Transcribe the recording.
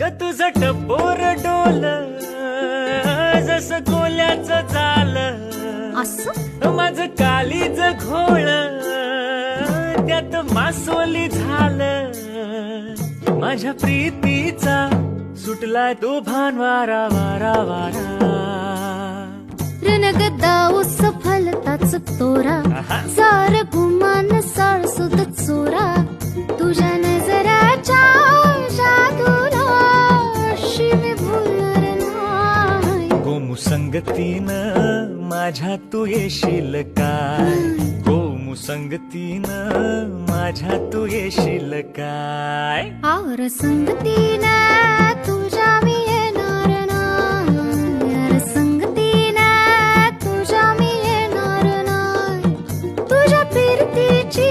ग तुझं टपोर डोल जस कोल्याचं झालं असं? माझ कालीच घोळ त्यात मासोली झालं. माझ्या प्रीतीचा सुटलाय तो भान वारा वारा. वारा रणगदा सफलताच मुसंगतीनं माझ्या तू येशील काय हो मुसंगतीनं माझ्या तू येशील काय आवर संगतीनं तुझ्या मी येणार संगतीनं तुझ्या मी येणार तुझ्या फिरतीची